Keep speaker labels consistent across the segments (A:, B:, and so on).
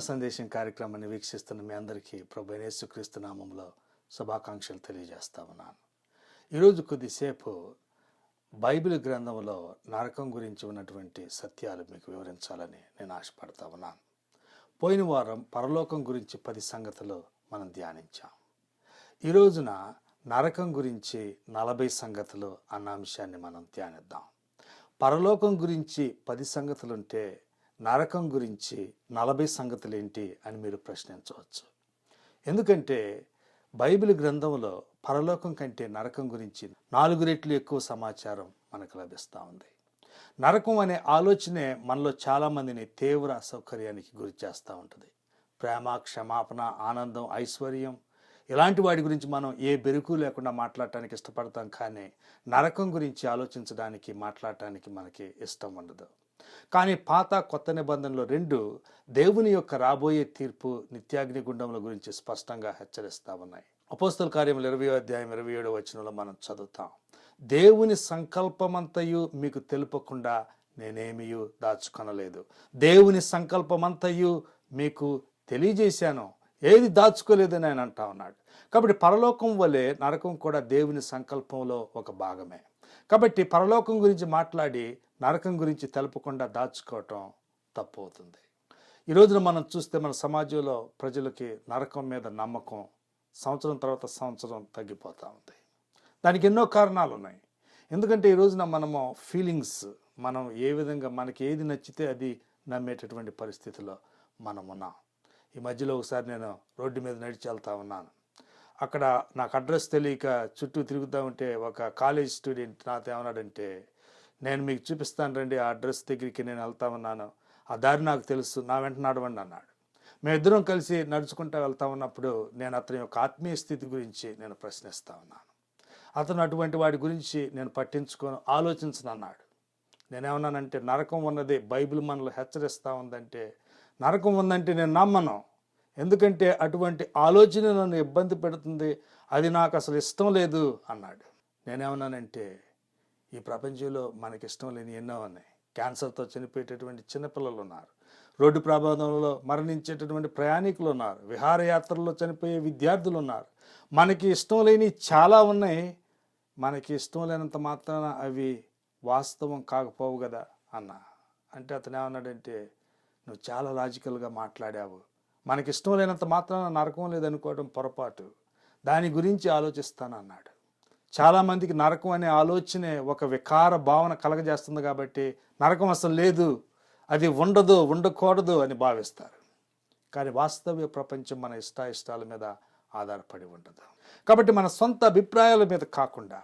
A: సందేశం కార్యక్రమాన్ని వీక్షిస్తున్న మీ అందరికీ ప్రభు యేసుక్రీస్తు నామంలో శుభాకాంక్షలు తెలియజేస్తా ఉన్నాను. ఈరోజు కొద్దిసేపు బైబిల్ గ్రంథంలో నరకం గురించి ఉన్నటువంటి సత్యాలు మీకు వివరించాలని నేను ఆశపడతా ఉన్నాను. పోయిన వారం పరలోకం గురించి పది సంగతులు మనం ధ్యానించాం. ఈ రోజున నరకం గురించి నలభై సంగతులు అన్న అంశాన్ని మనం ధ్యానిద్దాం. పరలోకం గురించి పది సంగతులుంటే నరకం గురించి నలభై సంగతులు ఏంటి అని మీరు ప్రశ్నించవచ్చు. ఎందుకంటే బైబిల్ గ్రంథంలో పరలోకం కంటే నరకం గురించి నాలుగు రెట్లు ఎక్కువ సమాచారం మనకు లభిస్తూ ఉంది. నరకం అనే ఆలోచనే మనలో చాలామందిని తీవ్ర అసౌకర్యానికి గురి చేస్తూ ఉంటుంది. ప్రేమ క్షమాపణ ఆనందం ఐశ్వర్యం ఇలాంటి వాటి గురించి మనం ఏ బెరుకు లేకుండా మాట్లాడటానికి ఇష్టపడతాం కానీ నరకం గురించి ఆలోచించడానికి మాట్లాడటానికి మనకి ఇష్టం ఉండదు. కానీ పాత కొత్త నిబంధనలు రెండు దేవుని యొక్క రాబోయే తీర్పు నిత్యాగ్నిగుండముల గురించి స్పష్టంగా హెచ్చరిస్తా ఉన్నాయి. అపోస్తల కార్యములు ఇరవై అధ్యాయం ఇరవై ఏడు వచనంలో మనం చదువుతాం. దేవుని సంకల్పమంతయు మీకు తెలుపకుండా నేనేమియు దాచుకొనలేదు. దేవుని సంకల్పమంతయు మీకు తెలియజేశాను. ఏది దాచుకోలేదని ఆయన అంటా ఉన్నాడు. కాబట్టి పరలోకం వలె నరకం కూడా దేవుని సంకల్పంలో ఒక భాగమే. కాబట్టి పరలోకం గురించి మాట్లాడి నరకం గురించి తెలపకుండా దాచుకోవటం తప్పు అవుతుంది ఈ రోజున మనం చూస్తే మన సమాజంలో ప్రజలకి నరకం మీద నమ్మకం సంవత్సరం తర్వాత సంవత్సరం తగ్గిపోతూ ఉంది. దానికి ఎన్నో కారణాలు ఉన్నాయి. ఎందుకంటే ఈ రోజున మనము ఫీలింగ్స్ మనం ఏ విధంగా మనకి ఏది నచ్చితే అది నమ్మేటటువంటి పరిస్థితిలో మనం ఉన్నాం ఈ మధ్యలో ఒకసారి నేను రోడ్డు మీద నడిచి వెళ్తా ఉన్నాను. అక్కడ నాకు అడ్రస్ తెలియక చుట్టూ తిరుగుతూ ఉంటే ఒక కాలేజ్ స్టూడెంట్ నాతో ఏమన్నాడంటే నేను మీకు చూపిస్తాను రండి ఆ అడ్రస్ దగ్గరికి నేను వెళ్తా ఉన్నాను. ఆ దారి నాకు తెలుసు నా వెంట నడవండి అన్నాడు. మేమిద్దరం కలిసి నడుచుకుంటూ వెళ్తా ఉన్నప్పుడు నేను అతని యొక్క ఆత్మీయ స్థితి గురించి నేను ప్రశ్నిస్తా ఉన్నాను. అతను అటువంటి వాడి గురించి నేను పట్టించుకొని ఆలోచించను అన్నాడు. నేనేమన్నానంటే నరకం ఉన్నది బైబిల్ మనలో హెచ్చరిస్తూ ఉందంటే నరకం ఉందంటే నేను నమ్మను. ఎందుకంటే అటువంటి ఆలోచన నన్ను ఇబ్బంది పెడుతుంది అది నాకు అసలు ఇష్టం లేదు అన్నాడు. నేనేమన్నానంటే ఈ ప్రపంచంలో మనకిష్టం లేని ఎన్నో ఉన్నాయి. క్యాన్సర్తో చనిపోయేటటువంటి చిన్నపిల్లలు ఉన్నారు రోడ్డు ప్రమాదంలో మరణించేటటువంటి ప్రయాణికులు ఉన్నారు విహారయాత్రల్లో చనిపోయే విద్యార్థులు ఉన్నారు మనకి ఇష్టం లేని చాలా ఉన్నాయి. మనకి ఇష్టం లేనంత మాత్రాన అవి వాస్తవం కాకపోవు కదా అన్న. అంటే అతను ఏమన్నాడంటే నువ్వు చాలా లాజికల్గా మాట్లాడావు. మనకి ఇష్టం లేనంత మాత్రాన నరకం లేదనుకోవడం పొరపాటు. దాని గురించి ఆలోచిస్తాను అన్నాడు చాలామందికి నరకం అనే ఆలోచనే ఒక వికార భావన కలగజేస్తుంది కాబట్టి నరకం అసలు లేదు అది ఉండదు ఉండకూడదు అని భావిస్తారు. కానీ వాస్తవ్య ప్రపంచం మన ఇష్టాయిష్టాల మీద ఆధారపడి ఉండదు. కాబట్టి మన సొంత అభిప్రాయాల మీద కాకుండా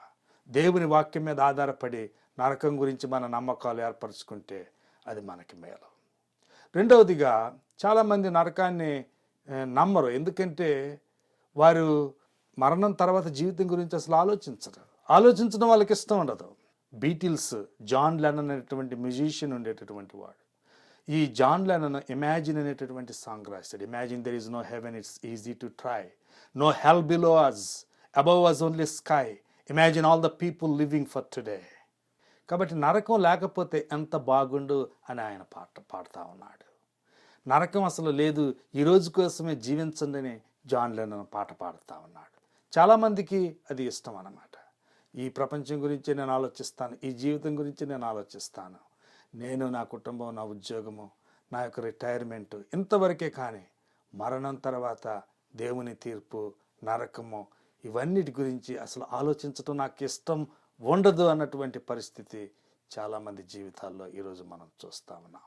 A: దేవుని వాక్యం మీద ఆధారపడి నరకం గురించి మన నమ్మకాలు ఏర్పరచుకుంటే అది మనకి మేలు. రెండవదిగా చాలామంది నరకాన్ని నమ్మరు. ఎందుకంటే వారు మరణం తర్వాత జీవితం గురించి అసలు ఆలోచించరు. ఆలోచించడం వాళ్ళకి ఇష్టం ఉండదు. బీటిల్స్ జాన్ లెనన్ అనేటువంటి మ్యూజిషియన్ ఉండేటటువంటి వాడు. ఈ జాన్ లెనన్ ఇమాజిన్ అనేటటువంటి సాంగ్ రాశాడు. Imagine there is no heaven it's easy to try. No hell below us above us only sky imagine all the people living for today. కాబట్టి నరకం లేకపోతే ఎంత బాగుండు అని ఆయన పాట పాడుతూ ఉన్నాడు. నరకం అసలు లేదు ఈ రోజు కోసమే జీవించండి అని జాన్ లెనన్ పాట పాడుతూ ఉన్నాడు. చాలామందికి అది ఇష్టం అన్నమాట. ఈ ప్రపంచం గురించి నేను ఆలోచిస్తాను ఈ జీవితం గురించి నేను ఆలోచిస్తాను నేను నా కుటుంబం నా ఉద్యోగము నా యొక్క రిటైర్మెంట్ ఇంతవరకే కానీ మరణం తర్వాత దేవుని తీర్పు నరకము ఇవన్నిటి గురించి అసలు ఆలోచించడం నాకు ఇష్టం ఉండదు అన్నటువంటి పరిస్థితి చాలామంది జీవితాల్లో ఈరోజు మనం చూస్తా ఉన్నాం.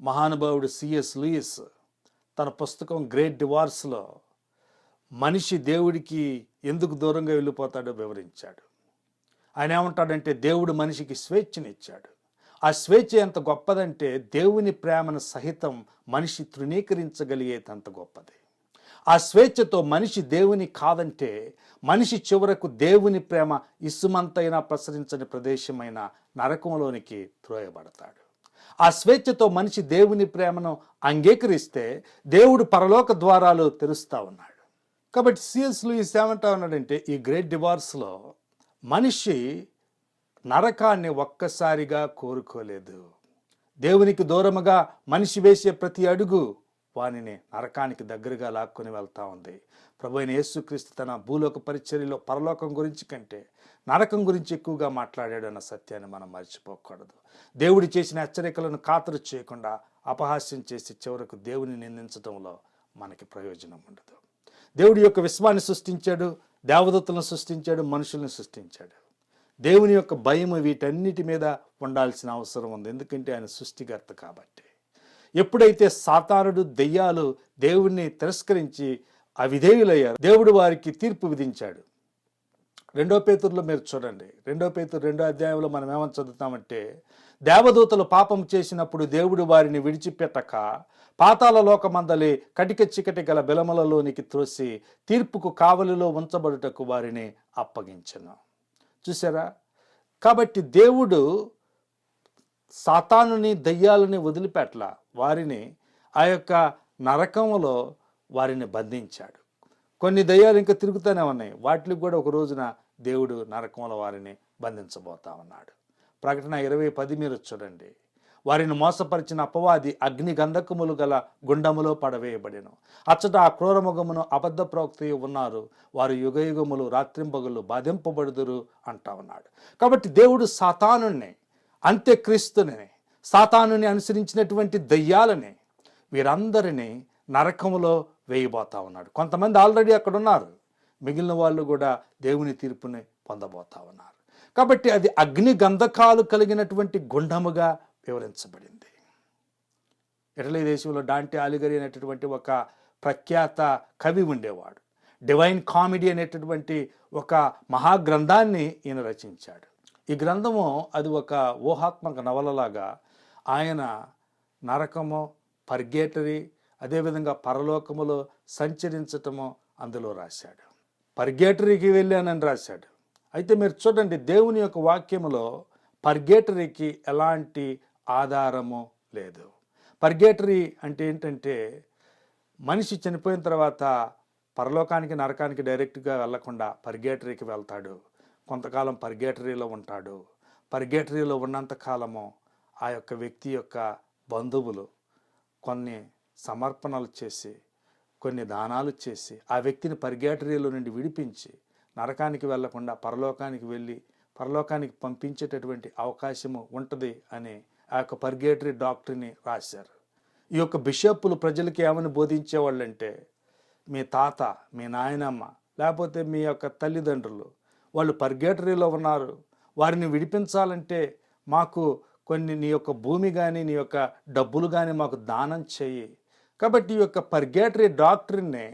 A: మహానుభావుడు సిఎస్ లూయిస్ తన పుస్తకం గ్రేట్ డివార్స్లో మనిషి దేవుడికి ఎందుకు దూరంగా వెళ్ళిపోతాడో వివరించాడు. ఆయన ఏమంటాడంటే దేవుడు మనిషికి స్వేచ్ఛనిచ్చాడు. ఆ స్వేచ్ఛ ఎంత గొప్పదంటే దేవుని ప్రేమను సహితం మనిషి తృణీకరించగలిగేదంత గొప్పది. ఆ స్వేచ్ఛతో మనిషి దేవుని కాదంటే మనిషి చివరకు దేవుని ప్రేమ ఇసుమంతైనా ప్రసరించని ప్రదేశమైన నరకంలోనికి త్రోయబడతాడు. ఆ స్వేచ్ఛతో మనిషి దేవుని ప్రేమను అంగీకరిస్తే దేవుడు పరలోక ద్వారాలు తెరుస్తా ఉన్నాడు. కాబట్టి సిఎస్ లూయిస్ ఏమంటా ఉన్నాడంటే ఈ గ్రేట్ డివార్స్లో మనిషి నరకాన్ని ఒక్కసారిగా కోరుకోలేదు. దేవునికి దూరముగా మనిషి వేసే ప్రతి అడుగు వానిని నరకానికి దగ్గరగా లాక్కొని వెళ్తా ఉంది. ప్రభు అయిన యేసుక్రీస్తు తన భూలోక పరిచర్యలో పరలోకం గురించి కంటే నరకం గురించి ఎక్కువగా మాట్లాడాడు అన్న సత్యాన్ని మనం మర్చిపోకూడదు. దేవుడు చేసిన హెచ్చరికలను ఖాతరు చేయకుండా అపహాస్యం చేసి చివరకు దేవుని నిందించడంలో మనకి ప్రయోజనం ఉండదు. దేవుడి యొక్క విశ్వాన్ని సృష్టించాడు దేవదత్తులను సృష్టించాడు మనుషుల్ని సృష్టించాడు. దేవుని యొక్క భయం వీటన్నిటి మీద ఉండాల్సిన అవసరం ఉంది. ఎందుకంటే ఆయన సృష్టికర్త కాబట్టి. ఎప్పుడైతే సాతానుడు దెయ్యాలు దేవుణ్ణి తిరస్కరించి అవిధేయులయ్యారు దేవుడు వారికి తీర్పు విధించాడు. రెండో పేతుర్లో మీరు చూడండి. రెండో పేతురు రెండో అధ్యాయంలో మనం ఏమని చదువుతామంటే దేవదూతలు పాపం చేసినప్పుడు దేవుడు వారిని విడిచిపెట్టక పాతాల లోకమందలి కటిక చికటి గల బెలమలలోనికి త్రోసి తీర్పుకు కావలిలో ఉంచబడుటకు వారిని అప్పగించను. చూసారా? కాబట్టి దేవుడు సాతానుని దయ్యాలని వదిలిపెట్ల వారిని ఆ యొక్క నరకంలో వారిని బంధించాడు. కొన్ని దయ్యాలు ఇంకా తిరుగుతూనే ఉన్నాయి. వాటికి కూడా ఒక రోజున దేవుడు నరకంలో వారిని బంధించబోతా ఉన్నాడు. ప్రకటన ఇరవై పది మీరు చూడండి. వారిని మోసపరిచిన అపవాది అగ్ని గంధకములు గల గుండములో పడవేయబడిను. అచ్చట ఆ క్రూరముఖమును అబద్ధ ప్రవక్త ఉన్నారు. వారు యుగయుగములు రాత్రింపగులు బాధింపబడుదురు అంటా ఉన్నాడు. కాబట్టి దేవుడు సాతానుని అంత్యక్రీస్తుని సాతానుని అనుసరించినటువంటి దయ్యాలని వీరందరినీ నరకములో వేయబోతా ఉన్నాడు. కొంతమంది ఆల్రెడీ అక్కడ ఉన్నారు మిగిలిన వాళ్ళు కూడా దేవుని తీర్పుని పొందబోతా ఉన్నారు. కాబట్టి అది అగ్ని గంధకాలు కలిగినటువంటి గుండముగా వివరించబడింది. ఇటలీ దేశంలో డాంటే ఆలిగరి అనేటటువంటి ఒక ప్రఖ్యాత కవి ఉండేవాడు. డివైన్ కామెడీ అనేటటువంటి ఒక మహాగ్రంథాన్ని ఈయన రచించాడు. ఈ గ్రంథము అది ఒక ఊహాత్మక నవలలాగా ఆయన నరకము పర్గేటరీ అదేవిధంగా పరలోకములో సంచరించటము అందులో రాశాడు. పర్గేటరీకి వెళ్ళానని రాశాడు. అయితే మీరు చూడండి దేవుని యొక్క వాక్యములో పర్గేటరీకి ఎలాంటి ఆధారము లేదు. పర్గేటరీ అంటే ఏంటంటే మనిషి చనిపోయిన తర్వాత పరలోకానికి నరకానికి డైరెక్ట్గా వెళ్ళకుండా పర్గేటరీకి వెళ్తాడు. కొంతకాలం పర్గేటరీలో ఉంటాడు. పర్గేటరీలో ఉన్నంత కాలము ఆ యొక్క వ్యక్తి యొక్క బంధువులు కొన్ని సమర్పణలు చేసి కొన్ని దానాలు చేసి ఆ వ్యక్తిని పర్గేటరీలో నుండి విడిపించి నరకానికి వెళ్ళకుండా పరలోకానికి వెళ్ళి పరలోకానికి పంపించేటటువంటి అవకాశము ఉంటుంది అని ఆ యొక్క పర్గేటరీ డాక్టర్ని రాశారు. ఈ యొక్క బిషప్పులు ప్రజలకి ఏమని బోధించేవాళ్ళంటే మీ తాత మీ నాయనమ్మ లేకపోతే మీ యొక్క తల్లిదండ్రులు వాళ్ళు పర్గేటరీలో ఉన్నారు. వారిని విడిపించాలంటే మాకు కొన్ని నీ యొక్క భూమి కానీ నీ యొక్క డబ్బులు కానీ మాకు దానం చేయి. కాబట్టి ఈ యొక్క పర్గేటరీ డాక్టర్ని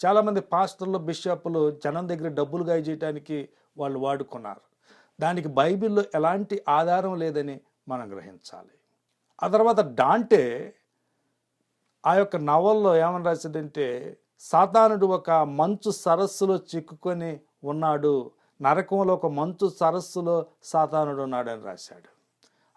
A: చాలామంది పాస్టర్లు బిషప్లు జనం దగ్గర డబ్బులు గాయ చేయడానికి వాళ్ళు వాడుకున్నారు. దానికి బైబిల్లో ఎలాంటి ఆధారం లేదని మనం గ్రహించాలి. ఆ తర్వాత డాంటే ఆ యొక్క నవల్లో ఏమని రాశాడంటే సాతానుడు ఒక మంచు సరస్సులో చిక్కుకొని ఉన్నాడు నరకంలో ఒక మంచు సరస్సులో సాతానుడు ఉన్నాడని రాశాడు.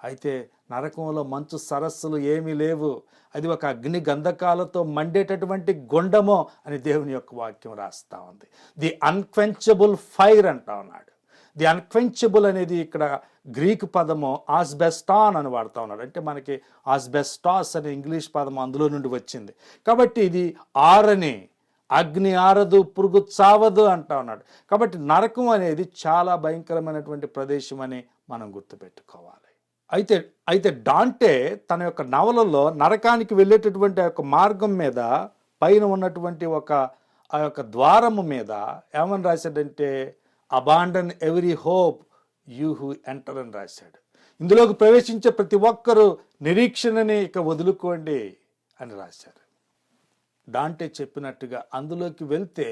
A: అయితే నరకంలో మంచు సరస్సులు ఏమీ లేవు. అది ఒక అగ్ని గంధకాలతో మండేటటువంటి గుండమో అని దేవుని యొక్క వాక్యం రాస్తా ఉంది. ది అన్క్వెంచబుల్ ఫైర్ అంటా ఉన్నాడు. ది అన్క్వెంచబుల్ అనేది ఇక్కడ గ్రీక్ పదము ఆస్బెస్టాన్ అని వాడుతూ ఉన్నాడు. అంటే మనకి ఆస్బెస్టాస్ అనే ఇంగ్లీష్ పదం అందులో నుండి వచ్చింది. కాబట్టి ఇది ఆరని అగ్ని ఆరదు పురుగు చావదు అంటా ఉన్నాడు. కాబట్టి నరకం అనేది చాలా భయంకరమైనటువంటి ప్రదేశం అని మనం గుర్తుపెట్టుకోవాలి. అయితే అయితే డాంటే తన యొక్క నవలలో నరకానికి వెళ్ళేటటువంటి ఆ యొక్క మార్గం మీద పైన ఉన్నటువంటి ఒక ఆ యొక్క ద్వారము మీద ఏమని రాశాడంటే abandon every hope you who enter అని రాశాడు. ఇందులోకి ప్రవేశించే ప్రతి ఒక్కరూ నిరీక్షణని ఇక వదులుకోండి అని రాశారు. డాంటే చెప్పినట్టుగా అందులోకి వెళ్తే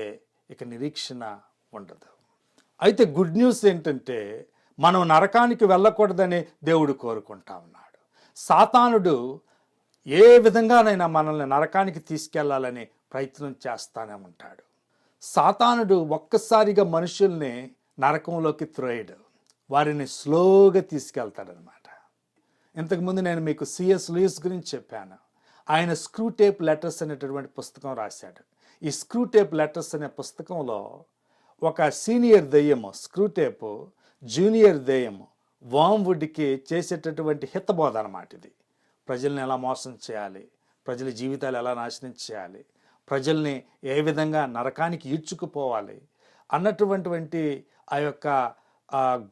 A: ఇక నిరీక్షణ ఉండదు. అయితే గుడ్ న్యూస్ ఏంటంటే మనం నరకానికి వెళ్ళకూడదని దేవుడు కోరుకుంటా ఉన్నాడు. సాతానుడు ఏ విధంగానైనా మనల్ని నరకానికి తీసుకెళ్ళాలని ప్రయత్నం చేస్తానే ఉంటాడు. సాతానుడు ఒక్కసారిగా మనుషుల్ని నరకంలోకి త్రోయడు. వారిని స్లోగా తీసుకెళ్తాడనమాట. ఇంతకుముందు నేను మీకు సిఎస్ లూయిస్ గురించి చెప్పాను. ఆయన స్క్రూ టేప్ లెటర్స్ అనేటటువంటి పుస్తకం రాశాడు. ఈ స్క్రూ టేప్ లెటర్స్ అనే పుస్తకంలో ఒక సీనియర్ దెయ్యము స్క్రూ టేపు జూనియర్ దెయ్యము వామ్వుడ్కి చేసేటటువంటి హితబోధ అనమాట ఇది. ప్రజల్ని ఎలా మోసం చేయాలి? ప్రజల జీవితాలు ఎలా నాశనం చేయాలి? ప్రజల్ని ఏ విధంగా నరకానికి ఈడ్చుకుపోవాలి? అన్నటువంటివంటి ఆ యొక్క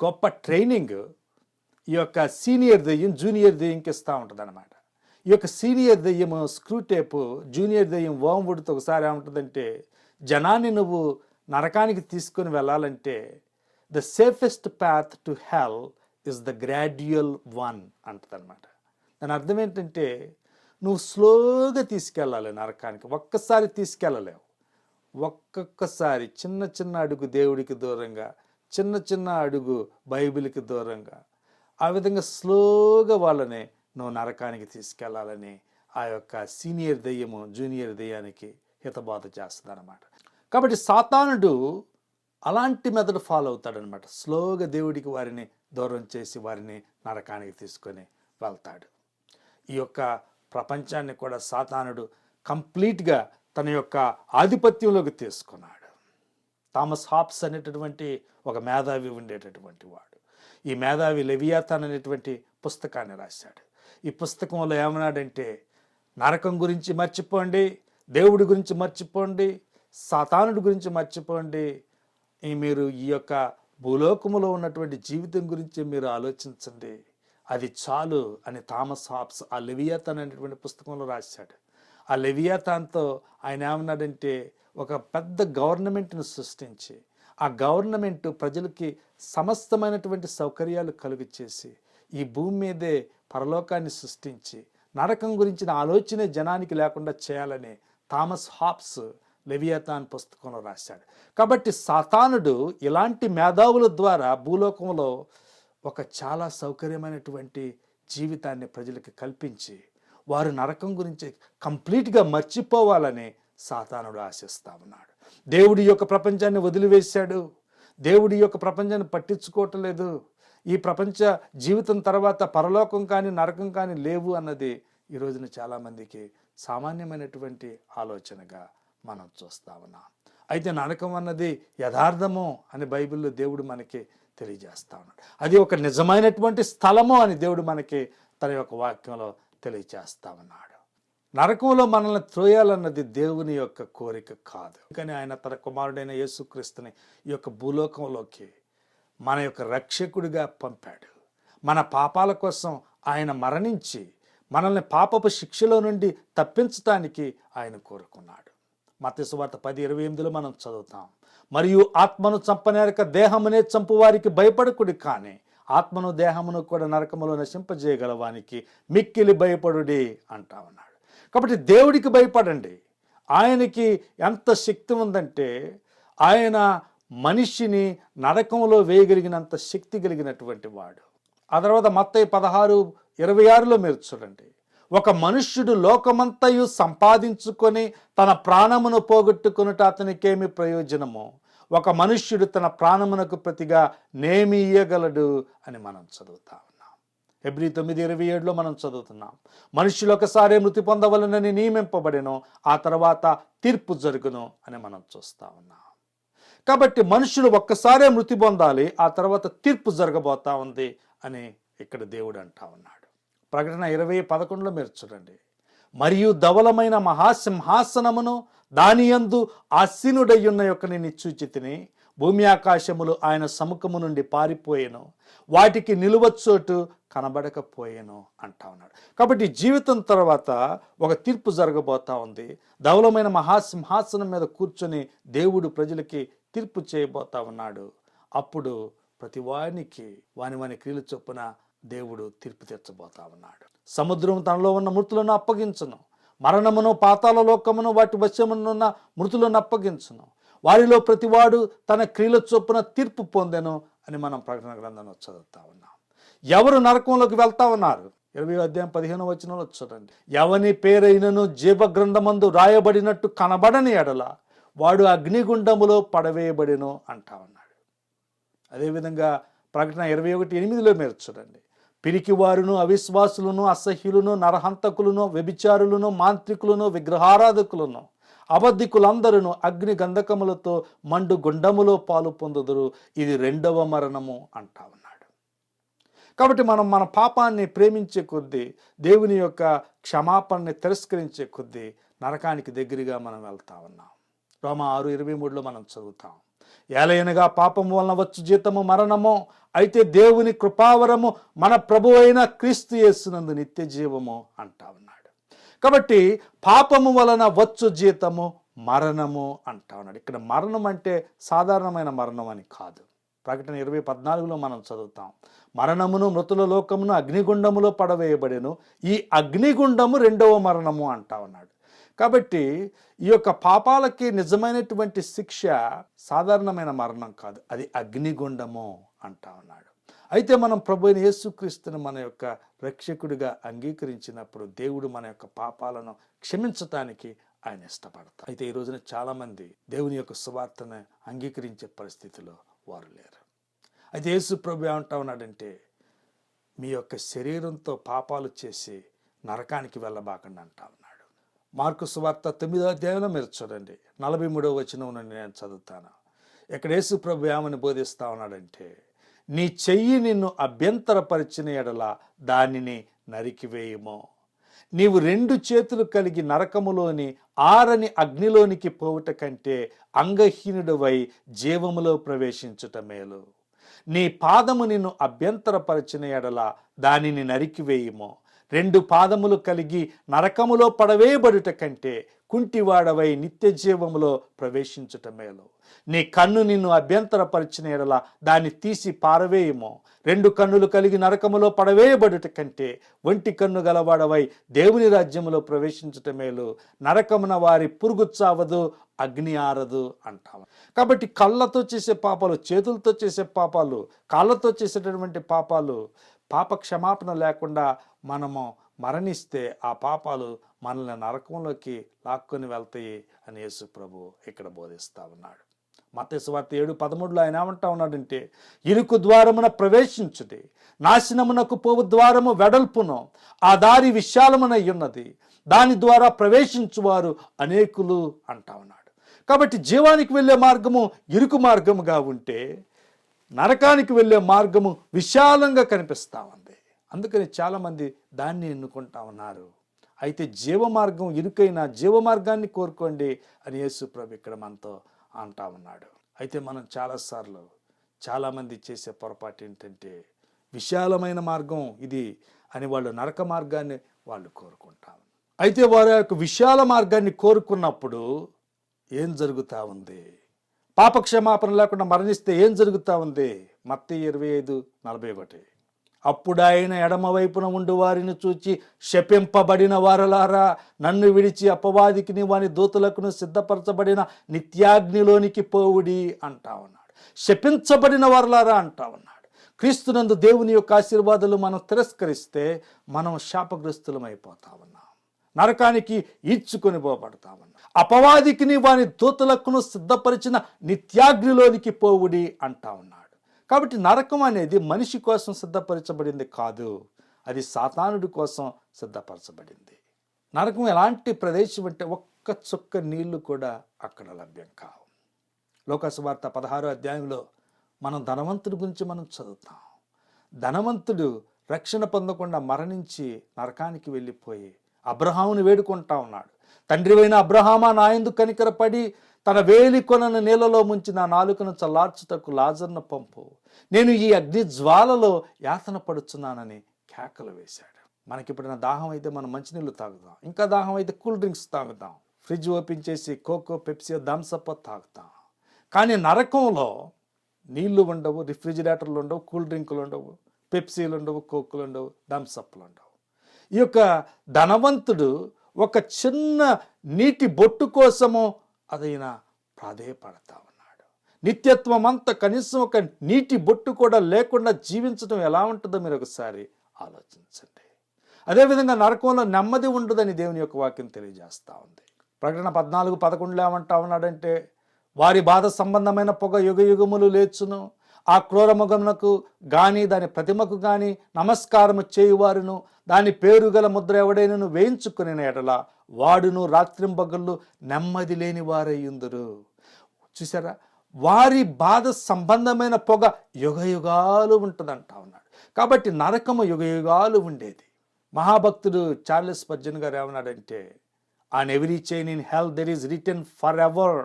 A: గొప్ప ట్రైనింగ్ ఈ యొక్క సీనియర్ దెయ్యం జూనియర్ దెయ్యంకి ఇస్తూ ఉంటుంది అనమాట ఈ యొక్క సీనియర్ దెయ్యం స్క్రూ టేపు జూనియర్ దెయ్యం ఓంవుడితో ఒకసారి ఏముంటుందంటే జనాన్ని నువ్వు నరకానికి తీసుకొని వెళ్ళాలంటే the safest path to hell is the gradual one అంటదనమాట దాని అర్థం ఏంటంటే నువ్వు స్లోగా తీసుకెళ్ళాలి నరకానికి. ఒక్కసారి తీసుకెళ్ళలేవు. ఒక్కొక్కసారి చిన్న చిన్న అడుగు దేవుడికి దూరంగా చిన్న చిన్న అడుగు బైబిల్కి దూరంగా ఆ విధంగా స్లోగా వాళ్ళని నువ్వు నరకానికి తీసుకెళ్ళాలని ఆ యొక్క సీనియర్ దెయ్యము జూనియర్ దెయ్యానికి హితబాధ చేస్తుందన్నమాట. కాబట్టి సాతానుడు అలాంటి మెథడ్ ఫాలో అవుతాడనమాట. స్లోగా దేవుడికి వారిని దూరం చేసి వారిని నరకానికి తీసుకొని వెళ్తాడు. ఈ యొక్క ప్రపంచాన్ని కూడా సాతానుడు కంప్లీట్గా తన యొక్క ఆధిపత్యంలోకి తీసుకున్నాడు. థామస్ హాప్స్ అనేటటువంటి ఒక మేధావి ఉండేటటువంటి వాడు. ఈ మేధావి లెవియాతన్ అనేటువంటి పుస్తకాన్ని రాశాడు. ఈ పుస్తకంలో ఏమన్నాడంటే నరకం గురించి మర్చిపోండి దేవుడి గురించి మర్చిపోండి సాతానుడి గురించి మర్చిపోండి మీరు ఈ యొక్క భూలోకములో ఉన్నటువంటి జీవితం గురించి మీరు ఆలోచించండి. అది చాలు అని థామస్ హాప్స్ ఆ లెవియాథాన్ అనేటువంటి పుస్తకంలో రాశాడు. ఆ లెవియాథాన్తో ఆయన ఏమన్నాడంటే ఒక పెద్ద గవర్నమెంట్ను సృష్టించి ఆ గవర్నమెంట్ ప్రజలకి సమస్తమైనటువంటి సౌకర్యాలు కలుగు చేసి ఈ భూమి మీదే పరలోకాన్ని సృష్టించి నరకం గురించిన ఆలోచన జనానికి లేకుండా చేయాలని థామస్ హాప్స్ లెవియతాన్ పుస్తకంలో రాశాడు. కాబట్టి సాతానుడు ఇలాంటి మేధావుల ద్వారా భూలోకంలో ఒక చాలా సౌకర్యమైనటువంటి జీవితాన్ని ప్రజలకు కల్పించి వారు నరకం గురించి కంప్లీట్గా మర్చిపోవాలని సాతానుడు ఆశిస్తా ఉన్నాడు. దేవుడి యొక్క ప్రపంచాన్ని వదిలివేశాడు. దేవుడి యొక్క ప్రపంచాన్ని పట్టించుకోవటం లేదు. ఈ ప్రపంచ జీవితం తర్వాత పరలోకం కానీ నరకం కానీ లేవు అన్నది ఈ రోజున చాలామందికి సామాన్యమైనటువంటి ఆలోచనగా మనం చూస్తా ఉన్నాం. అయితే నరకం అన్నది యథార్థము అని బైబిల్లో దేవుడు మనకి తెలియజేస్తా ఉన్నాడు. అది ఒక నిజమైనటువంటి స్థలము అని దేవుడు మనకి తన యొక్క వాక్యంలో తెలియజేస్తా ఉన్నాడు. నరకంలో మనల్ని త్రోయాలన్నది దేవుని యొక్క కోరిక కాదు. కానీ ఆయన తన కుమారుడైన యేసుక్రీస్తుని ఈ యొక్క భూలోకంలోకి మన యొక్క రక్షకుడిగా పంపాడు. మన పాపాల కోసం ఆయన మరణించి మనల్ని పాపపు శిక్షలో నుండి తప్పించటానికి ఆయన కోరుకున్నాడు. మత్స్యవార్త పది ఇరవై ఎనిమిదిలో మనం చదువుతాం. మరియు ఆత్మను చంపనేరక దేహమునే చంపు వారికి భయపడకుడి కానీ ఆత్మను దేహమును కూడా నరకములో నశింపజేయగల వానికి మిక్కిలి భయపడుడి అంటా ఉన్నాడు. కాబట్టి దేవుడికి భయపడండి. ఆయనకి ఎంత శక్తి ఉందంటే ఆయన మనిషిని నరకంలో వేయగలిగినంత శక్తి కలిగినటువంటి వాడు. ఆ తర్వాత మత్తయి పదహారు ఇరవై ఆరులో మీరు చూడండి. ఒక మనుష్యుడు లోకమంతయు సంపాదించుకొని తన ప్రాణమును పోగొట్టుకునుట అతనికేమి ప్రయోజనము? ఒక మనుష్యుడు తన ప్రాణమునకు ప్రతిగా నేమి ఇయ్యగలడు అని మనం చదువుతా ఉన్నాం. ఎబ్రి తొమ్మిది ఇరవై ఏడులో మనం చదువుతున్నాం. మనుషులు ఒకసారి మృతి పొందవలనని నియమింపబడెను ఆ తర్వాత తీర్పు జరుగును అని మనం చూస్తా ఉన్నాం. కాబట్టి మనుషులు ఒక్కసారే మృతి పొందాలి ఆ తర్వాత తీర్పు జరగబోతా ఉంది అని ఇక్కడ దేవుడు అంటా ఉన్నాడు. ప్రకటన ఇరవై పదకొండులో మీరు చూడండి. మరియు ధవలమైన మహాసింహాసనమును దాని యందు ఆసీనుడయ్యున్న యొక్క నేను తిని భూమి ఆకాశములు ఆయన సముఖము నుండి పారిపోయాను వాటికి నిలువచ్చోటు కనబడకపోయేను అంటా ఉన్నాడు. కాబట్టి జీవితం తర్వాత ఒక తీర్పు జరగబోతా ఉంది. ధవలమైన మహాసింహాసనం మీద కూర్చొని దేవుడు ప్రజలకి తీర్పు చేయబోతా ఉన్నాడు. అప్పుడు ప్రతి వానికి వాని వాని క్రియలు చొప్పున దేవుడు తీర్పు తీర్చబోతా ఉన్నాడు. సముద్రం తనలో ఉన్న మృతులను అప్పగించును. మరణమును పాతాల లోకమును వాటి వశమునున్న మృతులను అప్పగించును. వారిలో ప్రతివాడు తన క్రియల చొప్పున తీర్పు పొందెను అని మనం ప్రకటన గ్రంథంలో చదువుతా ఉన్నాం. ఎవరు నరకంలోకి వెళ్తా ఉన్నారు? ఇరవై అధ్యాయం పదిహేను వచనంలో చూడండి. ఎవని పేరైనను జీవ గ్రంథమందు రాయబడినట్టు కనబడని ఎడల వాడు అగ్నిగుండములో పడవేయబడిను అంటా ఉన్నాడు. అదేవిధంగా ప్రకటన ఇరవై ఒకటి ఎనిమిదిలో మీరు చూడండి. పిరికివారును అవిశ్వాసులను అసహ్యులను నరహంతకులను వ్యభిచారులను మాంత్రికులను విగ్రహారాధకులను అబద్ధికులందరూ అగ్ని గంధకములతో మండు గుండములో పాలు పొందుదురు. ఇది రెండవ మరణము అంటా ఉన్నాడు. కాబట్టి మనం మన పాపాన్ని ప్రేమించే కొద్దీ దేవుని యొక్క క్షమాపణని తిరస్కరించే కొద్దీ నరకానికి దగ్గరగా మనం వెళ్తా ఉన్నాం. రోమ ఆరు ఇరవై మూడులో మనం చదువుతాం. ఏలయనగా పాపము వలన వచ్చు జీతము మరణము అయితే దేవుని కృపావరము మన ప్రభు అయిన క్రీస్తు యేసునందు నిత్య జీవము అంటా ఉన్నాడు. కాబట్టి పాపము వలన వచ్చు జీతము మరణము అంటా ఉన్నాడు. ఇక్కడ మరణం అంటే సాధారణమైన మరణం అని కాదు. ప్రకటన ఇరవై పద్నాలుగులో మనం చదువుతాం. మరణమును మృతుల లోకమును అగ్నిగుండములో పడవేయబడెను. ఈ అగ్నిగుండము రెండవ మరణము అంటా ఉన్నాడు. కాబట్టి ఈ యొక్క పాపాలకి నిజమైనటువంటి శిక్ష సాధారణమైన మరణం కాదు. అది అగ్నిగుండము అంటా ఉన్నాడు. అయితే మనం ప్రభు యేసుక్రీస్తుని మన యొక్క రక్షకుడిగా అంగీకరించినప్పుడు దేవుడు మన యొక్క పాపాలను క్షమించటానికి ఆయన ఇష్టపడతారు అయితే ఈ రోజున చాలామంది దేవుని యొక్క సువార్తను అంగీకరించే పరిస్థితిలో వారు లేరు. అయితే యేసు ప్రభు ఏమంటా ఉన్నాడంటే మీ యొక్క శరీరంతో పాపాలు చేసి నరకానికి వెళ్ళబాకండి అంటా మార్కు సువార్త తొమ్మిదో అధ్యాయంలో మీరు చూడండి. నలభై మూడో వచనం నేను చదువుతాను. ఇక్కడ యేసు ప్రభు ఏమని బోధిస్తా ఉన్నాడంటే నీ చెయ్యి నిన్ను అభ్యంతరపరిచిన ఎడల దానిని నరికివేయము. నీవు రెండు చేతులు కలిగి నరకములోని ఆరని అగ్నిలోనికి పోవుట కంటే అంగహీనుడవై జీవములో ప్రవేశించుట మేలు. నీ పాదము నిన్ను అభ్యంతరపరిచిన ఎడల దానిని నరికివేయుము. రెండు పాదములు కలిగి నరకములో పడవేయబడుట కంటే కుంటివాడవై నిత్య జీవములో ప్రవేశించుట మేలు. నీ కన్ను నిన్ను అభ్యంతరపరిచిన ఎడల దాన్ని తీసి పారవేయము. రెండు కన్నులు కలిగి నరకములో పడవేయబడుట కంటే ఒంటి కన్ను గలవాడవై దేవుని రాజ్యములో ప్రవేశించుట మేలు. నరకమున వారి పురుగు చావదు అగ్ని ఆరదు అంటాము కాబట్టి కళ్ళతో చేసే పాపాలు చేతులతో చేసే పాపాలు కాళ్ళతో చేసేటటువంటి పాపాలు పాప క్షమాపణ లేకుండా మనము మరణిస్తే ఆ పాపాలు మనల్ని నరకంలోకి లాక్కొని వెళ్తాయి అని యేసు ప్రభు ఇక్కడ బోధిస్తా ఉన్నాడు. మతేశ్వార్త ఏడు పదమూడులో ఆయన ఏమంటా ఉన్నాడంటే ఇరుకు ద్వారమున ప్రవేశించుడి నాశనమునకు పోవు ద్వారము వెడల్పును ఆ దారి విశాలమునై ఉన్నది దాని ద్వారా ప్రవేశించువారు అనేకులు అంటా ఉన్నాడు. కాబట్టి జీవానికి వెళ్ళే మార్గము ఇరుకు మార్గముగా ఉంటే నరకానికి వెళ్ళే మార్గము విశాలంగా కనిపిస్తూ ఉంది. అందుకని చాలామంది దాన్ని ఎన్నుకుంటా ఉన్నారు. అయితే జీవ మార్గం ఇరుకైన జీవ మార్గాన్ని కోరుకోండి అని యేసు ప్రభు ఇక్కడ మనతో అంటా ఉన్నాడు. అయితే మనం చాలాసార్లు చాలామంది చేసే పొరపాటు ఏంటంటే విశాలమైన మార్గం ఇది అని వాళ్ళు నరక మార్గాన్ని వాళ్ళు కోరుకుంటారు అయితే వారి యొక్క విశాల మార్గాన్ని కోరుకున్నప్పుడు ఏం జరుగుతూ ఉంది? పాపక్షమాపణ లేకుండా మరణిస్తే ఏం జరుగుతూ ఉంది? మత్తి ఇరవై ఐదు నలభై ఒకటి. అప్పుడు ఆయన ఎడమ వైపున ఉండు వారిని చూచి శపింపబడిన వారలారా నన్ను విడిచి అపవాదికిని వాని దూతలకును సిద్ధపరచబడిన నిత్యాగ్నిలోనికి పోవుడి అంటా ఉన్నాడు. శపించబడిన వారలారా అంటా ఉన్నాడు. క్రీస్తునందు దేవుని యొక్క ఆశీర్వాదాలు మనం తిరస్కరిస్తే మనం శాపగ్రస్తులం అయిపోతా ఉన్నాం. నరకానికి ఈడ్చుకొని పోబడతా ఉన్నాం. అపవాదికిని వాని దూతలకును సిద్ధపరిచిన నిత్యాగ్నిలోనికి పోవుడి అంటా ఉన్నాడు. కాబట్టి నరకం అనేది మనిషి కోసం సిద్ధపరచబడింది కాదు అది సాతానుడి కోసం సిద్ధపరచబడింది. నరకం ఎలాంటి ప్రదేశం అంటే ఒక్క చుక్క నీళ్ళు కూడా అక్కడ లభ్యం కావు. లోకసువార్త పదహారో అధ్యాయంలో మనం ధనవంతుడి గురించి మనం చదువుతాం. ధనవంతుడు రక్షణ పొందకుండా మరణించి నరకానికి వెళ్ళిపోయి అబ్రహాముని వేడుకుంటా ఉన్నాడు. తండ్రివైన అబ్రహామా నాయందు కనికరపడి తన వేలి కొనను నీళ్ళలో ముంచి నా నాలుకను చల్లార్చుటకు లాజర్ను పంపు. నేను ఈ అగ్ని జ్వాలలో యాతన పడుచున్నానని కేకలు వేశాడు. మనకిప్పుడైనా దాహం అయితే మనం మంచినీళ్ళు తాగుదాం. ఇంకా దాహం అయితే కూల్ డ్రింక్స్ తాగుదాం. ఫ్రిడ్జ్ ఓపెన్ చేసి కోకో పెప్సీ థమ్సప్ తాగుతాం. కానీ నరకంలో నీళ్ళు ఉండవు రిఫ్రిజిరేటర్లు ఉండవు కూల్ డ్రింకులు ఉండవు పెప్సీలు ఉండవు కోకులు ఉండవు థమ్సప్లు ఉండవు. ఈ యొక్క ధనవంతుడు ఒక చిన్న నీటి బొట్టు కోసము అదైనా ప్రాధేయపడతా ఉన్నాడు. నిత్యత్వం అంతా కనీసం ఒక నీటి బొట్టు కూడా లేకుండా జీవించడం ఎలా ఉంటుందో మీరు ఒకసారి ఆలోచించండి. అదేవిధంగా నరకంలో నెమ్మది ఉండదని దేవుని యొక్క వాక్యం తెలియజేస్తూ ఉంది. ప్రకటన పద్నాలుగు పదకొండులో ఏమంటా ఉన్నాడంటే వారి బాధ సంబంధమైన పొగ యుగ యుగములు లేచును ఆ క్రూరముఖమునకు గాని దాని ప్రతిమకు గాని నమస్కారము చేయువారును దాని పేరు గల ముద్ర ఎవడైనను వేయించుకుని ఎడల వాడును రాత్రింబగళ్ళు నెమ్మది లేని వారయ్యుందురు చూసారా వారి బాధ సంబంధమైన పొగ యుగయుగాలు ఉంటుందంటా ఉన్నాడు కాబట్టి నరకము యుగయుగాలు ఉండేది. మహాభక్తుడు చార్లెస్ పర్జన్ గారు ఏమన్నాడంటే on every chain in hell there is written for ever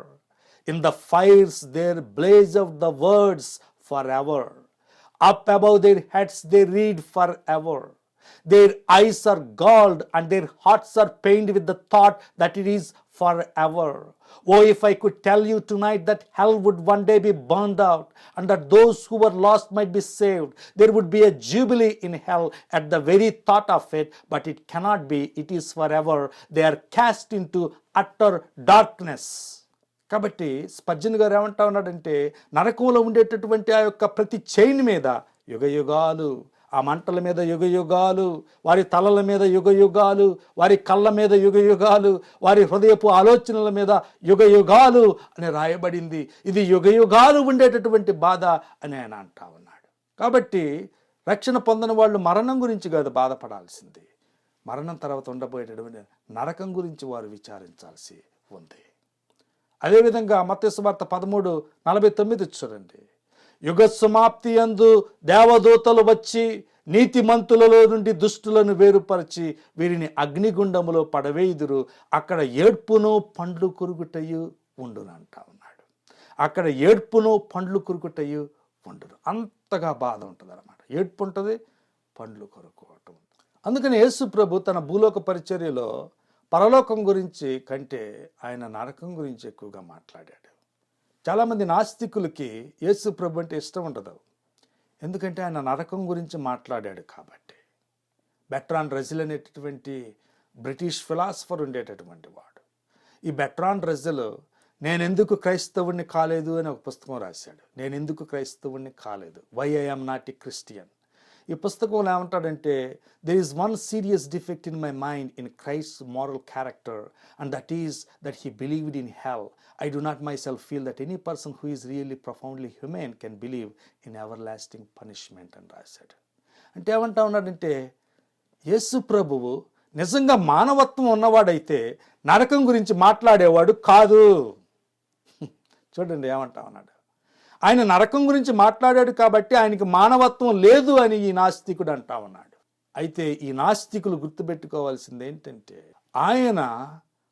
A: in the fires there blaze of the words forever. Up above their heads they read forever. Their eyes are galled and their hearts are pained with the thought that it is forever. Oh, if I could tell you tonight that hell would one day be burned out and that those who were lost might be saved. There would be a jubilee in hell at the very thought of it, but it cannot be. It is forever. They are cast into utter darkness. కాబట్టి Spurgeon గారు ఏమంటా ఉన్నాడంటే నరకంలో ఉండేటటువంటి ఆ యొక్క ప్రతి chain మీద యుగ యుగాలు ఆ మంటల మీద యుగ యుగాలు వారి తలల మీద యుగ యుగాలు వారి కళ్ళ మీద యుగ యుగాలు వారి హృదయపు ఆలోచనల మీద యుగ యుగాలు అని రాయబడింది. ఇది యుగ యుగాలు ఉండేటటువంటి బాధ అని ఆయన అంటా ఉన్నాడు. కాబట్టి రక్షణ పొందని వాళ్ళు మరణం గురించి కాదు బాధపడాల్సింది. మరణం తర్వాత ఉండబోయేటటువంటి నరకం గురించి వారు విచారించాల్సి ఉంది. అదేవిధంగా మత్స్యవార్త పదమూడు నలభై తొమ్మిది చూడండి. యుగ సమాప్తి అందు దేవదూతలు వచ్చి నీతిమంతులలో నుండి దుష్టులను వేరుపరిచి వీరిని అగ్నిగుండములో పడవేయుదురు. అక్కడ ఏడ్పును పండ్లు కురుగుటయు ఉండునంట ఉన్నాడు అక్కడ ఏడ్పును పండ్లు కురుగుటయు ఉండును. అంతగా బాధ ఉంటుంది అనమాట ఏడ్పు ఉంటుంది పండ్లు కొరుకోవటం అందుకని యేసు ప్రభు తన భూలోక పరిచర్యలో పరలోకం గురించి కంటే ఆయన నరకం గురించి ఎక్కువగా మాట్లాడాడు. చాలామంది నాస్తికులకి యేసు ప్రభు అంటే ఇష్టం ఉండదు. ఎందుకంటే ఆయన నరకం గురించి మాట్లాడాడు కాబట్టి. బెట్రాన్ రజిల్ అనేటటువంటి బ్రిటిష్ ఫిలాసఫర్ ఉండేటటువంటి వాడు. ఈ బెట్రాన్ రజిల్ నేనెందుకు క్రైస్తవుణ్ణి కాలేదు అని ఒక పుస్తకం రాశాడు. నేను ఎందుకు క్రైస్తవుణ్ణి కాలేదు? Why I'm not a Christian ఈ పుస్తకంలో ఏమంటాడంటే there is one serious defect in my mind in Christ moral character and that is that he believed in hell I do not myself feel that any person who is really profoundly humane can believe in everlasting punishment అని రాశాడు. అంటే ఏమంటా ఉన్నాడంటే యేసు ప్రభువు నిజంగా మానవత్వం ఉన్నవాడైతే నరకం గురించి మాట్లాడేవాడు కాదు. చూడండి ఏమంటా ఉన్నాడు. ఆయన నరకం గురించి మాట్లాడాడు కాబట్టి ఆయనకి మానవత్వం లేదు అని ఈ నాస్తికుడు అంటా ఉన్నాడు. అయితే ఈ నాస్తికులు గుర్తుపెట్టుకోవాల్సింది ఏంటంటే ఆయన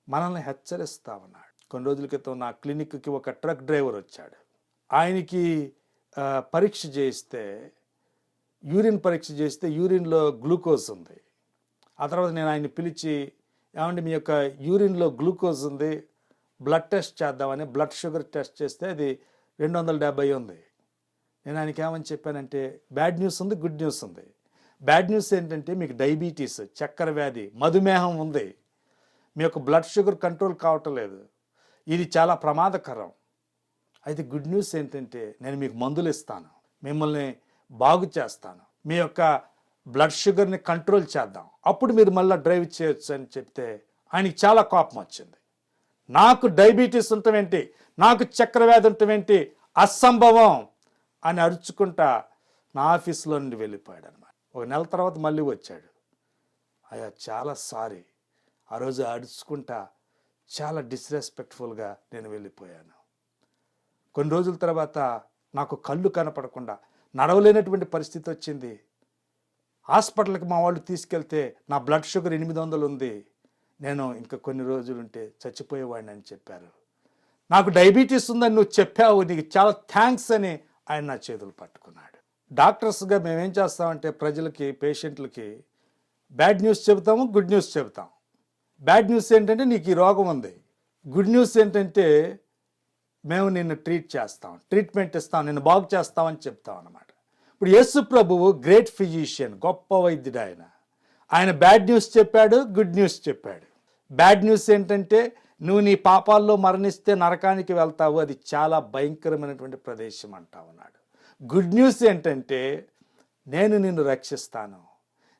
A: మనల్ని హెచ్చరిస్తా ఉన్నాడు. కొన్ని రోజుల క్రితం నా క్లినిక్కి ఒక ట్రక్ డ్రైవర్ వచ్చాడు. ఆయనకి పరీక్ష చేస్తే యూరిన్ పరీక్ష చేస్తే యూరిన్లో గ్లూకోజ్ ఉంది. ఆ తర్వాత నేను ఆయన్ని పిలిచి ఏమంటే మీ యొక్క యూరిన్లో గ్లూకోజ్ ఉంది బ్లడ్ టెస్ట్ చేద్దామని బ్లడ్ షుగర్ టెస్ట్ చేస్తే అది రెండు వందల డెబ్బై ఉంది. నేను ఆయనకి ఏమని చెప్పానంటే బ్యాడ్ న్యూస్ ఉంది గుడ్ న్యూస్ ఉంది. బ్యాడ్ న్యూస్ ఏంటంటే మీకు డయాబెటీస్ చక్కెర వ్యాధి మధుమేహం ఉంది. మీ యొక్క బ్లడ్ షుగర్ కంట్రోల్ కావటం లేదు. ఇది చాలా ప్రమాదకరం. అయితే గుడ్ న్యూస్ ఏంటంటే నేను మీకు మందులు ఇస్తాను. మిమ్మల్ని బాగు చేస్తాను. మీ యొక్క బ్లడ్ షుగర్ని కంట్రోల్ చేద్దాం. అప్పుడు మీరు మళ్ళీ డ్రైవ్ చేయొచ్చు అని చెప్తే ఆయనకి చాలా కోపం వచ్చింది. నాకు డయాబెటీస్ ఏంటి? నాకు చక్రవ్యాధి ఉండటం ఏంటి? అసంభవం అని అరుచుకుంటా నా ఆఫీస్లో నుండి వెళ్ళిపోయాడు అనమాట ఒక నెల తర్వాత మళ్ళీ వచ్చాడు. అయ్యా చాలా సారీ. ఆ రోజు అడుచుకుంటా చాలా డిస్రెస్పెక్ట్ఫుల్గా నేను వెళ్ళిపోయాను. కొన్ని రోజుల తర్వాత నాకు కళ్ళు కనపడకుండా నడవలేనటువంటి పరిస్థితి వచ్చింది. హాస్పిటల్కి మా వాళ్ళు తీసుకెళ్తే నా బ్లడ్ షుగర్ ఎనిమిది వందలు ఉంది. నేను ఇంకా కొన్ని రోజులు ఉంటే చచ్చిపోయేవాడిని అని చెప్పారు. నాకు డయాబెటీస్ ఉందని నువ్వు చెప్పావు నీకు చాలా థ్యాంక్స్ అని ఆయన నా చేతులు పట్టుకున్నాడు. డాక్టర్స్గా మేమేం చేస్తామంటే ప్రజలకి పేషెంట్లకి బ్యాడ్ న్యూస్ చెబుతాము గుడ్ న్యూస్ చెబుతాం. బ్యాడ్ న్యూస్ ఏంటంటే నీకు ఈ రోగం ఉంది. గుడ్ న్యూస్ ఏంటంటే మేము నిన్ను ట్రీట్ చేస్తాం ట్రీట్మెంట్ ఇస్తాం నిన్ను బాగు చేస్తామని చెప్తాం అన్నమాట. ఇప్పుడు యేసు ప్రభువు గ్రేట్ ఫిజిషియన్ గొప్ప వైద్యుడు ఆయన. ఆయన బ్యాడ్ న్యూస్ చెప్పాడు గుడ్ న్యూస్ చెప్పాడు. బ్యాడ్ న్యూస్ ఏంటంటే నువ్వు నీ పాపాల్లో మరణిస్తే నరకానికి వెళ్తావు అది చాలా భయంకరమైనటువంటి ప్రదేశం అంటా ఉన్నాడు. గుడ్ న్యూస్ ఏంటంటే నేను నిన్ను రక్షిస్తాను.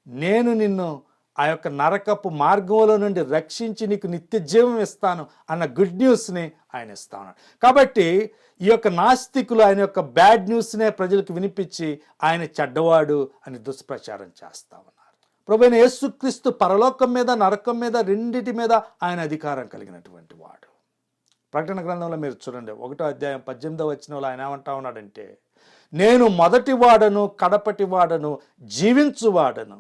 A: నేను నిన్ను ఆ యొక్క నరకపు మార్గంలో నుండి రక్షించి నీకు నిత్య జీవం ఇస్తాను అన్న గుడ్ న్యూస్ని ఆయన ఇస్తా ఉన్నాడు. కాబట్టి ఈ యొక్క నాస్తికులు ఆయన యొక్క బ్యాడ్ న్యూస్నే ప్రజలకు వినిపించి ఆయన చెడ్డవాడు అని దుష్ప్రచారం చేస్తా ఉన్నారు యేసుక్రీస్తు పరలోకం మీద నరకం మీద రెండిటి మీద ఆయన అధికారం కలిగినటువంటి వాడు. ప్రకటన గ్రంథంలో మీరు చూడండి ఒకటో అధ్యాయం పద్దెనిమిదో వచ్చిన ఆయన ఏమంటా ఉన్నాడంటే నేను మొదటి వాడను కడపటి వాడను జీవించువాడను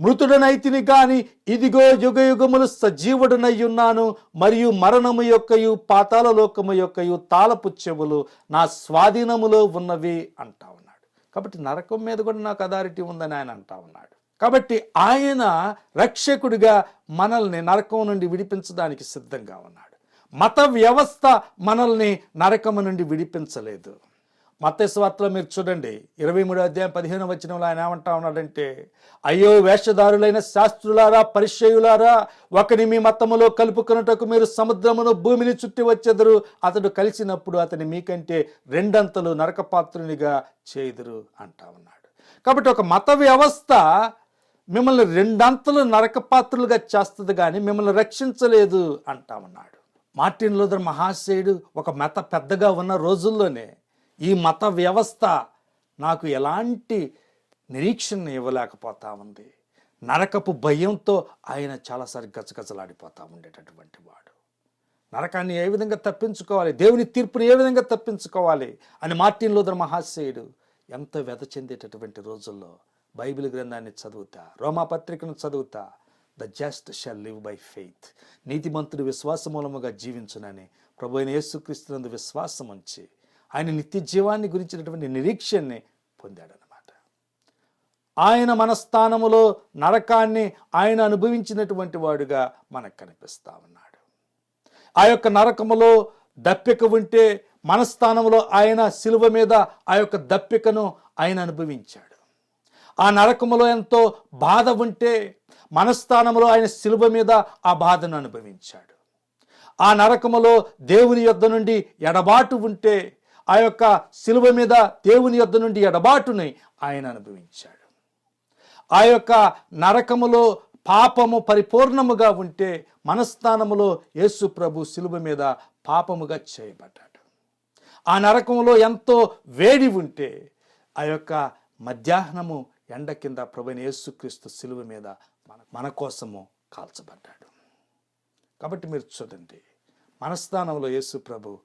A: మృతుడనైతిని గాని ఇదిగో యుగ యుగములు సజీవుడనై ఉన్నాను. మరియు మరణము యొక్కయు పాతాల లోకము యొక్కయు తాళపు చెవులు నా స్వాధీనములో ఉన్నవి అంటా ఉన్నాడు. కాబట్టి నరకం మీద కూడా నాకు అథారిటీ ఉందని ఆయన అంటా ఉన్నాడు. కాబట్టి ఆయన రక్షకుడిగా మనల్ని నరకం నుండి విడిపించడానికి సిద్ధంగా ఉన్నాడు. మత వ్యవస్థ మనల్ని నరకము నుండి విడిపించలేదు. మత్స్వార్తలో మీరు చూడండి ఇరవై మూడో అధ్యాయం పదిహేను వచ్చినంలో ఆయన ఏమంటా ఉన్నాడంటే అయ్యో వేషధారులైన శాస్త్రులారా పరిచయులారా ఒకని మీ మతములో కలుపుకున్నటకు మీరు సముద్రమును భూమిని చుట్టి వచ్చెదరు. అతడు కలిసినప్పుడు అతని మీకంటే రెండంతలు నరకపాత్రునిగా చేయుదురు అంటా ఉన్నాడు. కాబట్టి ఒక మత వ్యవస్థ మిమ్మల్ని రెండంతలు నరకపాత్రులుగా చేస్తుంది కానీ మిమ్మల్ని రక్షించలేదు అంటా ఉన్నాడు మార్టిన్ లూథర్ మహాశయుడు ఒక మత పెద్దగా ఉన్న రోజుల్లోనే ఈ మత వ్యవస్థ నాకు ఎలాంటి నిరీక్షణ ఇవ్వలేకపోతా ఉంది. నరకపు భయంతో ఆయన చాలాసారి గజగజలాడిపోతూ ఉండేటటువంటి వాడు. నరకాన్ని ఏ విధంగా తప్పించుకోవాలి? దేవుని తీర్పుని ఏ విధంగా తప్పించుకోవాలి? అని మార్టిన్ లూథర్ మహాశయుడు ఎంత వెద చెందేటటువంటి రోజుల్లో బైబిల్ గ్రంథాన్ని చదువుతా రోమా పత్రికను చదువుతా the just shall live by faith. నీతిమంతుడు విశ్వాసమూలముగా జీవించునని ప్రభు అయిన యేసుక్రీస్తునందు విశ్వాసం ఉంచి ఆయన నిత్య జీవాన్ని గురించినటువంటి నిరీక్షణని పొందాడనమాట ఆయన మనస్థానములో నరకాన్ని ఆయన అనుభవించినటువంటి వాడుగా మనకు కనిపిస్తా ఉన్నాడు. ఆ యొక్క నరకములో దప్పిక ఉంటే మనస్థానంలో ఆయన శిలువ మీద ఆ యొక్క దప్పికను ఆయన అనుభవించాడు. ఆ నరకములో ఎంతో బాధ ఉంటే మనస్థానములో ఆయన శిలువ మీద ఆ బాధను అనుభవించాడు. ఆ నరకములో దేవుని యొద్ద నుండి ఎడబాటు ఉంటే ఆ యొక్క శిలువ మీద దేవుని యొద్ద నుండి ఎడబాటుని ఆయన అనుభవించాడు. ఆ యొక్క నరకములో పాపము పరిపూర్ణముగా ఉంటే మనస్థానములో యేసు ప్రభు శిలువ మీద పాపముగా చేయబడ్డాడు. ఆ నరకములో ఎంతో వేడి ఉంటే ఆ యొక్క మధ్యాహ్నము ఎండ కింద ప్రభుని యేసుక్రీస్తు శిలువ మీద మన మన కోసము కాల్చబడ్డాడు. కాబట్టి మీరు చూడండి మనస్థానంలో యేసు ప్రభు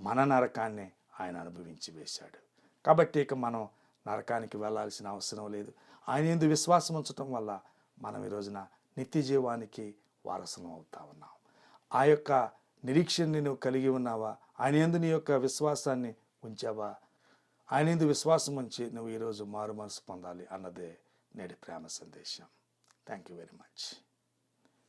A: మన నరకాన్ని ఆయన అనుభవించి వేశాడు. కాబట్టి ఇక మనం నరకానికి వెళ్ళాల్సిన అవసరం లేదు. ఆయన ఎందు విశ్వాసం ఉంచటం వల్ల మనం ఈ రోజున నిత్య జీవానికి వారసులం అవుతా ఉన్నాం. ఆ యొక్క నిరీక్షణని నువ్వు కలిగి ఉన్నావా? ఆయన ఎందు నీ యొక్క విశ్వాసాన్ని ఉంచావా? ఆయన ఎందు విశ్వాసం ఉంచి నువ్వు ఈరోజు మారు మనసు పొందాలి అన్నదే నేటి ప్రేమ సందేశం. Thank you very much